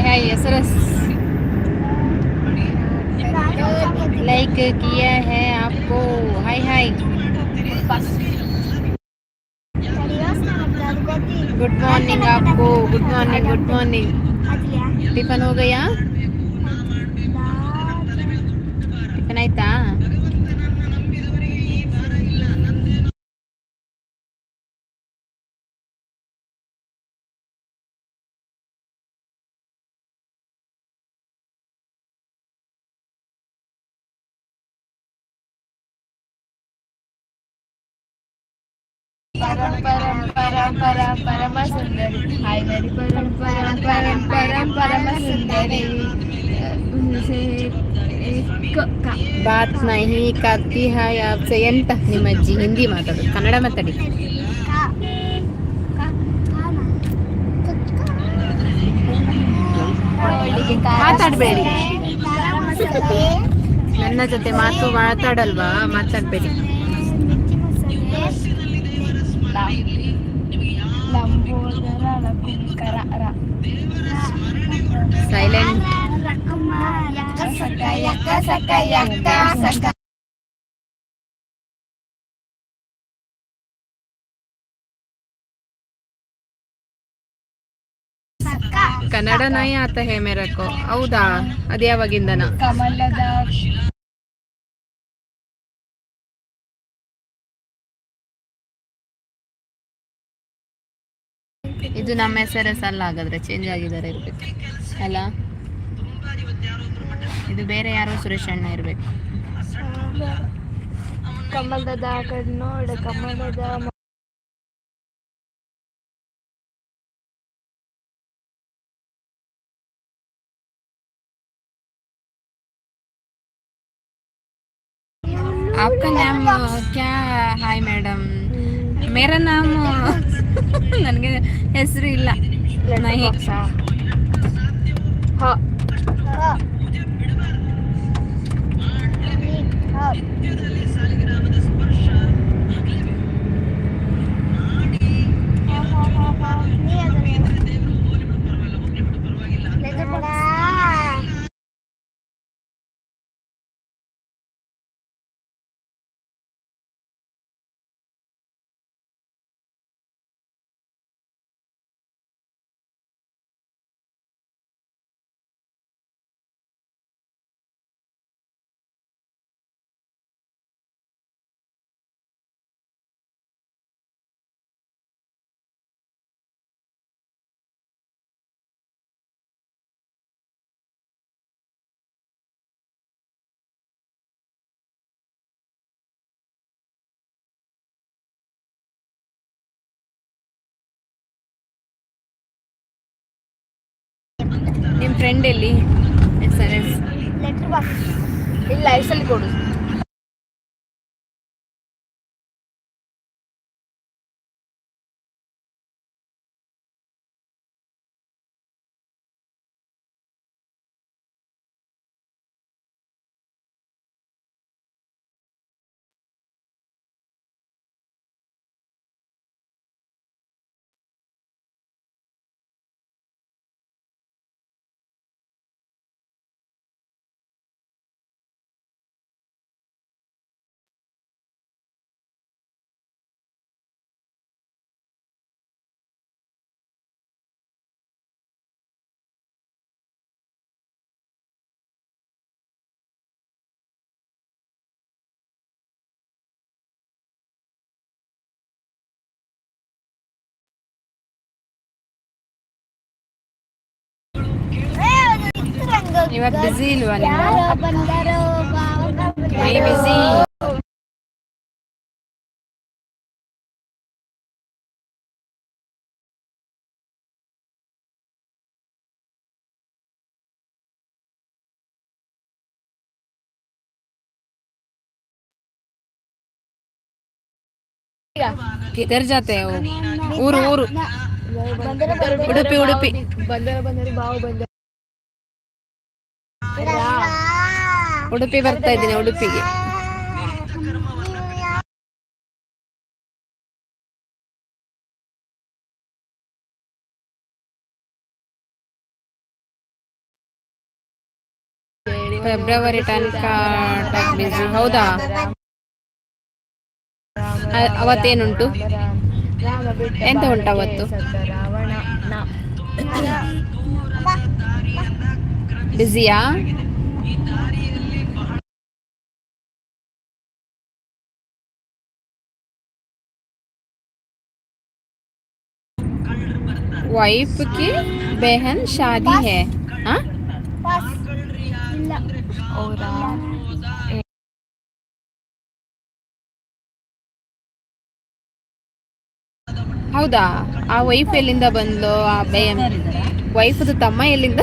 है सरस लाइक किया है आपको। हाय हाय गुड मॉर्निंग आपको। Good morning good morning tiffin हो गया? टिफन आयता పరమ సుందరి ఐదరి పరం పరం పరం పరం పరమ సుందరి ಬಾತ್ ನಹಿ ಕತ್ತಿ ಹಾಯ್ ಆಪ್ಸೆ ಎಂತ ನಿಮ್ಮ ಅಜ್ಜಿ ಹಿಂದಿ ಮಾತಾಡೋದು, ಕನ್ನಡ ಮಾತಾಡಿ. ಮಾತಾಡ್ಬೇಡಿ. ನನ್ನ ಜೊತೆ ಮಾತು ಮಾತಾಡಲ್ವಾ? ಮಾತಾಡ್ಬೇಡಿ. ಕನ್ನಡ ನಾಯಿ ಆತ ಹೇ ಮೇರಕೋ ಹೌದಾ? ಅದ್ಯಾವಾಗಿಂದನ? ಕಮಲದ ಇದು ನಮ್ಮ ಹೆಸರಸ್ ಅಲ್ಲ ಹಾಗಾದ್ರೆ ಚೇಂಜ್ ಆಗಿದ್ದಾರೆ ಇರ್ಬೇಕು ಅಲ್ಲ ಇದು ಬೇರೆ ಯಾರೋ ಸುರೇಶ್ ಅಣ್ಣ ಇರ್ಬೇಕು ಕಮಲದ ಆ ಕಡೆ ನೋಡು ಕಮಲದ ಮ- आपका नाम क्या ಹಾಯ್ ಮೇಡಮ್ ಮೇರಾ ನಾಮ್ ನನಗೆ ಹೆಸರು ಇಲ್ಲ. ನಹಿ ಹ. ಹ. ಹ. ನಿಮ್ಮ ಫ್ರೆಂಡ್ ಎಲ್ಲಿ ಎಸ್ ಎಸ್ ಬಾಕ್ಸ್ ಇಲ್ಲ ಅಲ್ಲಿ ಕೊಡು. You are busy, Luanima. Very busy. किधर जाते हैं वो ऊर ऊर उड़पी उड़पी बंदर बंदर बाव बंदर ಉಡುಪಿ ಬರ್ತಾ ಇದ್ದೀನಿ ಉಡುಪಿಗೆ. ಫೆಬ್ರವರಿ ತನಕ ಬಿಸಿ ಹೌದಾ? ಅವತ್ತೇನುಂಟು? ಎಂತ ಉಂಟು ಅವತ್ತು? ಸತ್ತ ವೈಫ್ ಕಿ ಬೆಹನ್ ಶಾದಿ ಹೇ? ಹೌದಾ? ಆ ವೈಫ್ ಎಲ್ಲಿಂದ ಬಂದ್ಲು? ಆ ಬೆ ವೈಫ್ದು ತಮ್ಮ ಎಲ್ಲಿಂದ?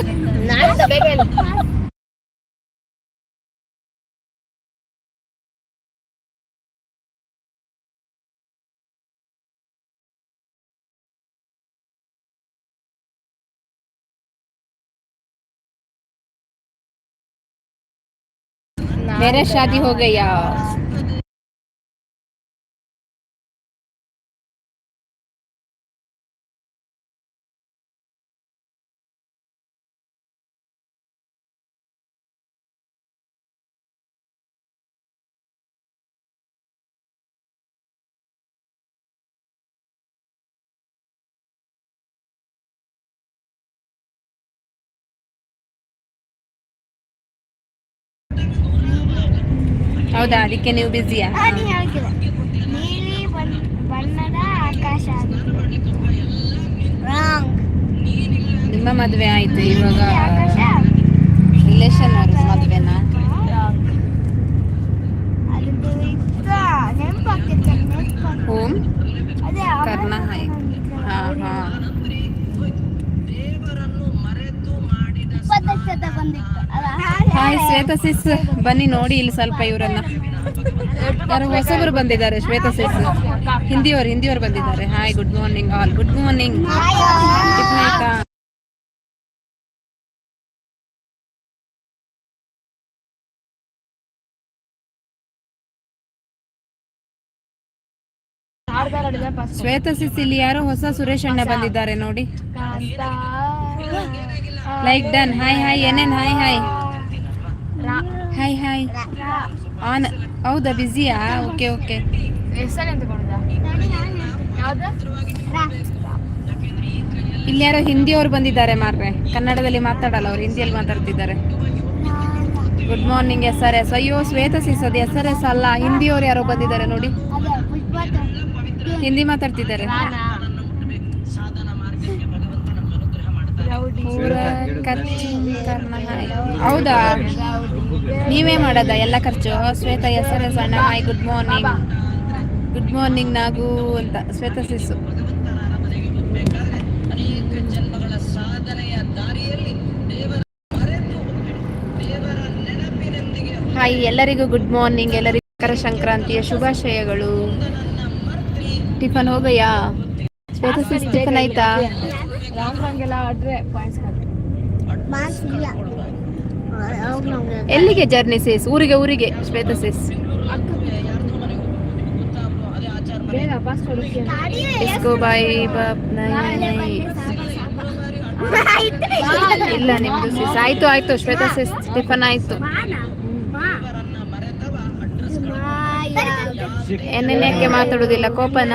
मेरा शादी हो गया ಹೌದಾ? ಅದಕ್ಕೆ ನೀವು ಬ್ಯುಸಿಯಾ ನೀಲಿ ಬಣ್ಣದ ಆಕಾಶ ನಿಮ್ಮ ಮದುವೆ ಆಯ್ತು ಇವಾಗ ರಿಲೇಷನ್ ಅವ್ರ ಮದುವೆನಾ ಅದು ಇತ್ತ ನೆನಪಾಗ್ತಿತ್ತು ನೆನಪಾಗ್ತಿತ್ತು. ಹೋಮ್ ಅದೇ ಕರ್ಣ ಅಮರನಾಥ ಹಾಯ್ ಮಂದಿರ. ಹಾ ಹಾ ಇಪ್ಪತ್ತಕ್ಷತ ಬಂದಿತ್ತು ಅಲ್ಲ ಹಾಯ್ ಶ್ವೇತಾ ಸಿಸ್ ಬನ್ನಿ ನೋಡಿ ಇಲ್ಲಿ ಸ್ವಲ್ಪ ಇವರನ್ನ. ಯಾರು ಹೊಸಬರು ಬಂದಿದ್ದಾರೆ ಶ್ವೇತಾ ಸಿಸ್ ಹಿಂದಿಯವರು ಹಿಂದಿಯವರು ಬಂದಿದ್ದಾರೆ. Hi good morning all good morning Shweta sis ಇಲ್ಲಿ ಯಾರೋ ಹೊಸ ಸುರೇಶ್ ಅಣ್ಣ ಬಂದಿದ್ದಾರೆ ನೋಡಿ. ಲೈಕ್ ಡನ್ ಹಾಯ್ ಹಾಯ್ ಏನೇನ್? Hi hi hi hi on ಹೌದಾ ಬ್ಯುಸಿಯಾ ಓಕೆ ಓಕೆ ಇಲ್ಲಿ ಯಾರೋ ಹಿಂದಿಯವರು ಬಂದಿದ್ದಾರೆ ಮಾರ್ರೆ. ಕನ್ನಡದಲ್ಲಿ ಮಾತಾಡಲ್ಲ ಅವ್ರು ಹಿಂದಿಯಲ್ಲಿ ಮಾತಾಡ್ತಿದ್ದಾರೆ. Good morning S R S ಅಯ್ಯೋ ಶ್ವೇತ ಸಿಸೋದು ಅದು ಎಸ್ ಆರ್ ಎಸ್ ಅಲ್ಲ. ಹಿಂದಿಯವರು ಯಾರೋ ಬಂದಿದ್ದಾರೆ ನೋಡಿ. ಹಿಂದಿ ಮಾತಾಡ್ತಿದ್ದಾರೆ. ಖರ್ಚು. ಹೌದಾ. ನೀವೇ ಮಾಡೋದ ಎಲ್ಲ ಖರ್ಚು? ಶ್ವೇತ ಎಸ್ ಎಸ್ ಅಣ್ಣ hi good morning good morning Nagu ಅಂತ. ಶ್ವೇತ ಸಿಸು ಹಾಯ್ ಎಲ್ಲರಿಗೂ ಗುಡ್ ಮಾರ್ನಿಂಗ್ ಎಲ್ಲರಿಗೂ ಮಕರ ಸಂಕ್ರಾಂತಿಯ ಶುಭಾಶಯಗಳು. ಟಿಫನ್ ಹೋಗಯ್ಯಾ? ಶ್ವೇತ ಸಿಸ್ ಟಿಫನ್ ಆಯ್ತಾ? ರಾಂಗ್ ರಾಂಗ್ ಎಲ್ಲ ಆಡ್ರೆ ಪಾಯಿಂಟ್ಸ್ ಮಾಸ್ ಇಲ್ಲ. ಅವಾಗ ನಮ್ಗೆ ಎಲ್ಲಿಗೆ ಜರ್ನಿ ಸೇಸ್ ಊರಿಗೆ ಊರಿಗೆ? ಶ್ವೇತ ಸೇಸ್ ಬಾಯ್ ಬಾಪ್. ಇಲ್ಲ ನಿಮ್ದು ಸೇಸ್ ಆಯ್ತು ಆಯ್ತು. ಶ್ವೇತಾ ಸೇಸ್ ಟಿಫನ್ ಆಯ್ತು. ಯಾಕೆ ಮಾತಾಡುದಿಲ್ಲ ಕೋಪನ?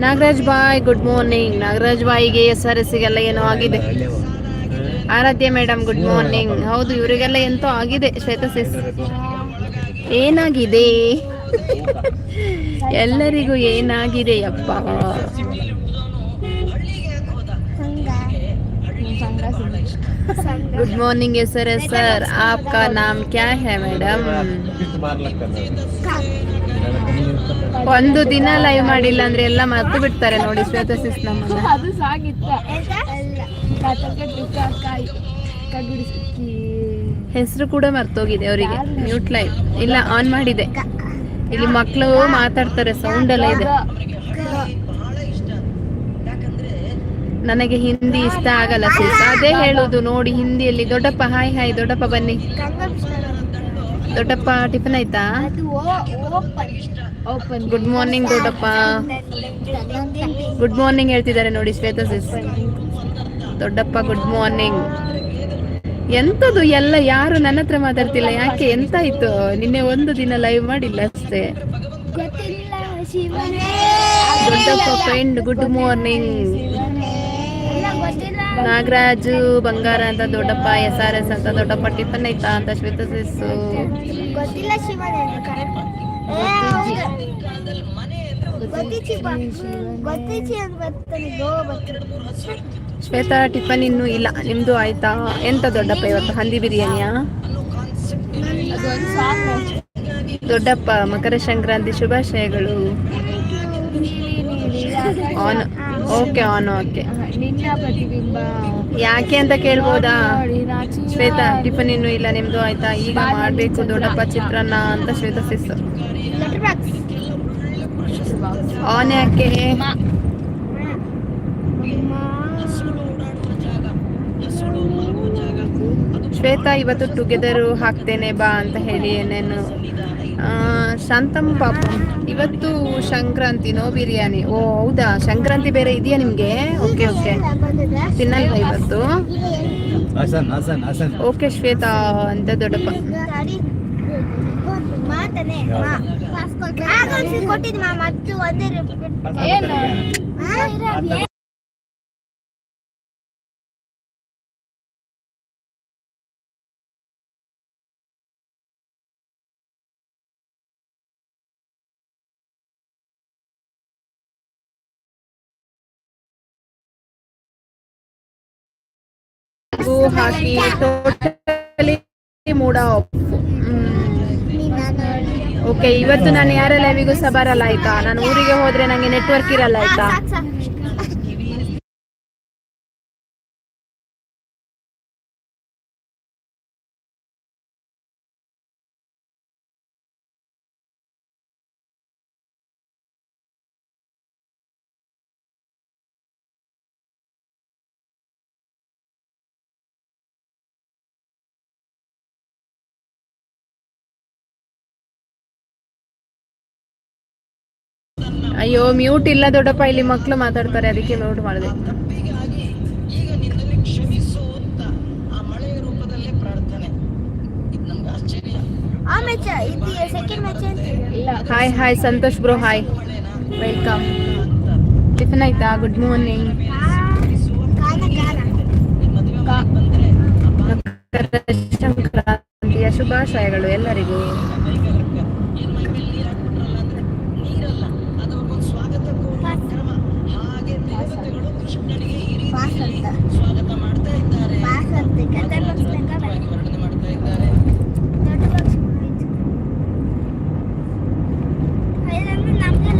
ನಾಗರಾಜ್ ಬಾಯ್ ಗುಡ್ ಮಾರ್ನಿಂಗ್ ನಾಗರಾಜ್ ಬಾಯಿಗೆ ಎಸ್ ಆರ್ ಎಸ್ಗೆಲ್ಲ ಏನೋ ಆಗಿದೆ ಆರಾಧ್ಯ ಮೇಡಮ್ ಗುಡ್ ಮಾರ್ನಿಂಗ್ ಹೌದು ಇವರಿಗೆಲ್ಲ ಎಂತೋ ಆಗಿದೆ ಶ್ವೇತಾ ಸಿಸ್ ಏನಾಗಿದೆ ಎಲ್ಲರಿಗೂ ಏನಾಗಿದೆ ಅಪ್ಪ गुड मॉर्निंग सर सर आपका नाम क्या है मैडम ಒಂದು ದಿನ ಲೈವ್ ಮಾಡಿಲ್ಲ ಅಂದ್ರೆ ಎಲ್ಲ ಮರ್ತು ಬಿಡ್ತಾರೆ ನೋಡಿ ನಮ್ಮನ್ನ. ಅದು ಸಾಗಿತ್ತ. ಟಿಕ್ಕ ಕಾಯಿ ಕಗುಡಿಸಿ ಹೆಸರು ಕೂಡ ಮರ್ತೋಗಿದೆ ಅವರಿಗೆ. ಮ್ಯೂಟ್ ಲೈವ್ ಇಲ್ಲ ಆನ್ ಮಾಡಿದೆ. ಇಲ್ಲಿ ಮಕ್ಕಳು ಮಾತಾಡ್ತಾರೆ ಸೌಂಡ್ ಎಲ್ಲ ಇದೆ. ನನಗೆ ಹಿಂದಿ ಇಷ್ಟ ಆಗಲ್ಲ ಸಿಸ್ ಅದೇ ಹೇಳುದು ನೋಡಿ ಹಿಂದಿಯಲ್ಲಿ. ದೊಡ್ಡಪ್ಪ ಹಾಯ್ ಹಾಯ್ ದೊಡ್ಡಪ್ಪ ಬನ್ನಿ. ದೊಡ್ಡಪ್ಪ ಟಿಫನ್ ಆಯ್ತಾ? ಗುಡ್ ಮಾರ್ನಿಂಗ್ ದೊಡ್ಡಪ್ಪ. ಗುಡ್ ಮಾರ್ನಿಂಗ್ ಹೇಳ್ತಿದ್ದಾರೆ ನೋಡಿ ಶ್ವೇತಾ ಸಿಸ್ ದೊಡ್ಡಪ್ಪ ಗುಡ್ ಮಾರ್ನಿಂಗ್ ಎಂತದು ಎಲ್ಲ ಯಾರು ನನ್ನ ಹತ್ರ ಮಾತಾಡ್ತಿಲ್ಲ? ಯಾಕೆ ಎಂತ ಆಯ್ತು ನಿನ್ನೆ ಒಂದು ದಿನ ಲೈವ್ ಮಾಡಿಲ್ಲ ಅಷ್ಟೇ. ದೊಡ್ಡಪ್ಪ ಫ್ರೆಂಡ್ ಗುಡ್ ಮಾರ್ನಿಂಗ್ ನಾಗರಾಜು ಬಂಗಾರ ಅಂತ ದೊಡ್ಡಪ್ಪ ಎಸ್ ಆರ್ ಎಸ್ ಅಂತ ದೊಡ್ಡಪ್ಪ ಟಿಫನ್ ಐತಾ ಅಂತ ಶ್ವೇತಾ ಸಿಸ್ಸು ಶ್ವೇತ ಟಿಫನ್ ಇನ್ನೂ ಇಲ್ಲ ನಿಮ್ದು ಆಯ್ತಾ ಎಂತ ದೊಡ್ಡಪ್ಪ ಇವತ್ತು ಹಂದಿ ಬಿರಿಯಾನಿಯಾ ದೊಡ್ಡಪ್ಪ ಮಕರ ಸಂಕ್ರಾಂತಿ ಶುಭಾಶಯಗಳು ಆನ್ ಓಕೆ ಆನ್ ಓಕೆ ಪ್ರತಿಬಿಂಬ. ಯಾಕೆ ಅಂತ ಕೇಳ್ಬೋದಾ? ಶ್ವೇತಾ ಟಿಫನ್ ಇನ್ನು ಇಲ್ಲ ನಿಮ್ದು ಆಯ್ತಾ? ಈಗ ಮಾಡ್ಬೇಕು ದೊಡ್ಡಪ್ಪ ಚಿತ್ರಾನ್ನ ಅಂತ ಶ್ವೇತಾ ಸಿಸ್. ಆನ್ ಯಾಕೆ ಶ್ವೇತಾ ಇವತ್ತು ಟುಗೆದರ್ ಹಾಕ್ತೇನೆ ಬಾ ಅಂತ ಹೇಳಿ ಏನೇನು. ಆ, ಶಾಂತಮ್ ಪಾಪ. ಇವತ್ತು ಸಂಕ್ರಾಂತಿ ನೋ ಬಿರಿಯಾನಿ. ಓ ಹೌದಾ? ಸಂಕ್ರಾಂತಿ ಬೇರೆ ಇದೆಯಾ ನಿಮ್ಗೆ? Okay okay. ತಿನ್ನಲ್ಲ ತಿನ್ನಲ್ವಾ ಇವತ್ತು? ಓಕೆ ಶ್ವೇತಾ ಅಂತ ದೊಡ್ಡಪ್ಪ. ಏನು ಹೂ ಹಾಕಿ ಟೋಟಲಿ ಮೂಡ ಓಕೆ ಇವತ್ತು ನಾನು ಯಾರ ಲೈವಿಗೂ ಸಹ ಬರಲ್ಲ ಆಯ್ತಾ? ನಾನು ಊರಿಗೆ ಹೋದ್ರೆ ನಂಗೆ ನೆಟ್ವರ್ಕ್ ಇರಲ್ಲ ಆಯ್ತಾ? ಅಯ್ಯೋ ಮ್ಯೂಟ್ ಇಲ್ಲ ದೊಡ್ಡಪ್ಪ ಇಲ್ಲಿ ಮಕ್ಕಳು ಮಾತಾಡ್ತಾರೆ ಅದಕ್ಕೆ ಮ್ಯೂಟ್ ಮಾಡಿದೆ ಆ ಮ್ಯಾಚ್ ಇದು ಸೆಕೆಂಡ್ ಮ್ಯಾಚ್ ಇಲ್ಲ hi hi Santosh bro hi welcome tiffin ಆಯ್ತಾ ಗುಡ್ ಮಾರ್ನಿಂಗ್ ಕಾನ ಕಾನ ಸಂಕ್ರಾಂತಿಯ ಶುಭಾಶಯಗಳು ಎಲ್ಲರಿಗೂ ಪಾಸ್ ಅಂತ ಪಾಸ್ ಅಂತ ಕತೆ ಬಾಕ್ಸ್ ಲೆಕ್ಕ ದೊಡ್ಡ ಬಾಕ್ಸ್ ಐದಂದ್ರೆ ನಮ್ಗೆ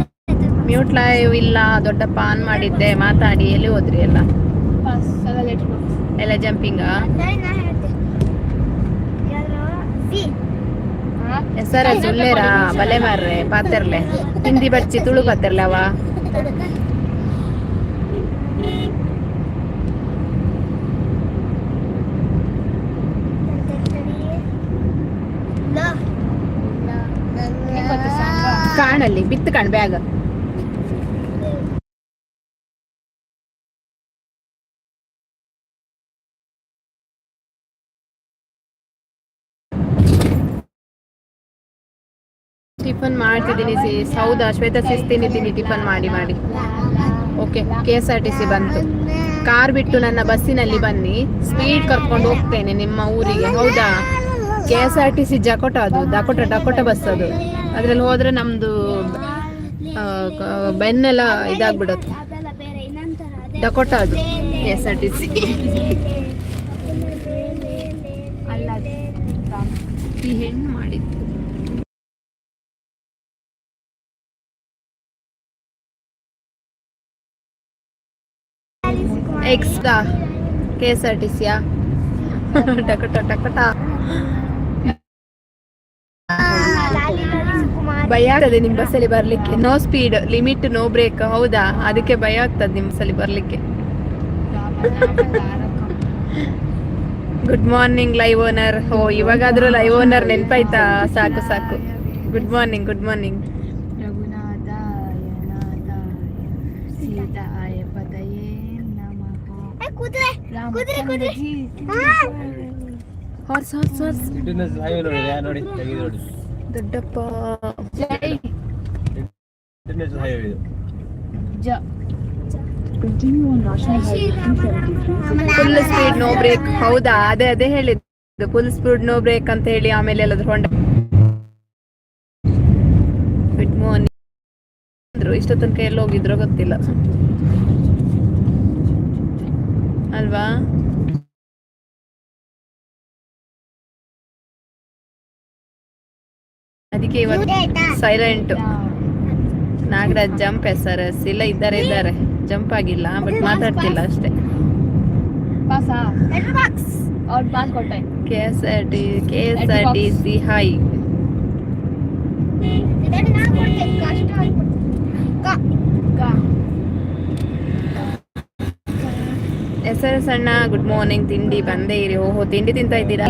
ಮ್ಯೂಟ್ ಲೈವ್ ಇಲ್ಲ, ದೊಡ್ಡಪ್ಪ ಆನ್ ಮಾಡಿದ್ದೆ, ಮಾತಾಡಿ, ಎಲ್ಲಿ ಹೋದ್ರಿ ಎಲ್ಲ? ಎಲ್ಲ ಜಂಪಿಂಗ ಹೆಸರ ಸುಳ್ಳೇರಾ ಬಲೆ ಮಾರ್ರೆ ಪಾತೆರ್ಲೆ. ಹಿಂದಿ ಬಚ್ಚಿ ತುಳು ಪಾತೆರ್ಲೆ ಅವ. ಕಾಣಲ್ಲಿ, ಬಿತ್ತು ಕಾಣ್ ಬ್ಯಾಗ್ ಟಿಫನ್ ಮಾಡ್ತಿದ್ದೀನಿ ಸಿ ಹೌದಾ? ಶ್ವೇತಾ ಸಿಸ್ ತಿನ್ನಿದ್ದೀನಿ ಟಿಫನ್ ಮಾಡಿ ಮಾಡಿ. Okay K S R T C ಬಂತು. ಕಾರ್ ಬಿಟ್ಟು ನನ್ನ ಬಸ್ಸಿನಲ್ಲಿ ಬನ್ನಿ. ಸ್ಪೀಡ್ ಕರ್ಕೊಂಡು ಹೋಗ್ತೇನೆ ನಿಮ್ಮ ಊರಿಗೆ ಹೌದಾ? K S R T C ಜಕೋಟ ಅದು ಡಕೋಟ ಡಕೋಟ ಬಸ್ ಅದು. ಅದರಲ್ಲಿ ಹೋದ್ರೆ ನಮ್ದು ಆ, ಬೆನ್ನೆಲ್ಲ ಇದಾಗ್ಬಿಡತ್ತೆ. ಡಕೋಟ ಅದು K S R T C. ಈ ಹೆಣ್ಣು ಮಾಡಿದ್ದು. Extra K S R T ಸಿಯಾ ಭಯ ಆಗ್ತದೆ ನಿಮ್ ಬಸ್ಸಲ್ಲಿ ಬರ್ಲಿಕ್ಕೆ. No speed limit no brake ಹೌದಾ? ಅದಕ್ಕೆ ಭಯ ಆಗ್ತದೆ ನಿಮ್ ಬಸ್ಸಲ್ಲಿ ಬರ್ಲಿಕ್ಕೆ. ಗುಡ್ ಮಾರ್ನಿಂಗ್ ಲೈವ್ ಓನರ್ ಓ, ಇವಾಗಾದ್ರೂ ಲೈವ್ ಓನರ್ ನೆನಪಾಯ್ತಾ? ಸಾಕು ಸಾಕು. ಗುಡ್ ಮಾರ್ನಿಂಗ್ ಗುಡ್ ಮಾರ್ನಿಂಗ್ ಕುದುರೆ ಕುದುರೆ ಕುದುರೆ. Ramachandraji horse horse horse. Internet highway ನೋಡಿ ಯಾ ನೋಡಿ ತೆಗೆದು ನೋಡಿ. ದೊಡ್ಡಪ್ಪ. ಜೈ. ಇಂಟರ್ನೆಟ್ ಹೈವೇ ಇದು. ಜ. ಫುಲ್ ಸ್ಪೀಡ್ ನೋ ಬ್ರೇಕ್ ಹೌದಾ? ಅದೇ ಅದೇ ಹೇಳಿದ್ದು. ಫುಲ್ ಸ್ಪೀಡ್ ನೋ ಬ್ರೇಕ್ ಅಂತ ಹೇಳಿ ಆಮೇಲೆ ಎಲ್ಲಾದ್ರೂ ಹೊಂಡ ಗುಡ್ ಮಾರ್ನಿಂಗ್ ಅಂದ್ರು. ಇಷ್ಟ ತನಕ ಎಲ್ಲ ಹೋಗಿದ್ರೋ ಗೊತ್ತಿಲ್ಲ. ಅಲ್ವಾ? ಅದಕ್ಕೆ ಇವತ್ತು ಸೈಲೆಂಟ್ ನಾಗರಾಜ್ ಜಂಪ್ ಎಸ್ ಇಲ್ಲ ಇದ್ದಾರೆ ಇದ್ದಾರೆ. ಜಂಪ್ ಆಗಿಲ್ಲ ಬಟ್ ಮಾತಾಡ್ತಿಲ್ಲ ಅಷ್ಟೇ. K S R T K S R T C hi S ಅಣ್ಣ ಗುಡ್ ಮಾರ್ನಿಂಗ್ ತಿಂಡಿ ಬಂದೇ ಇರಿ ಓಹೋ ತಿಂಡಿ ತಿಂತಾ ಇದ್ದೀರಾ?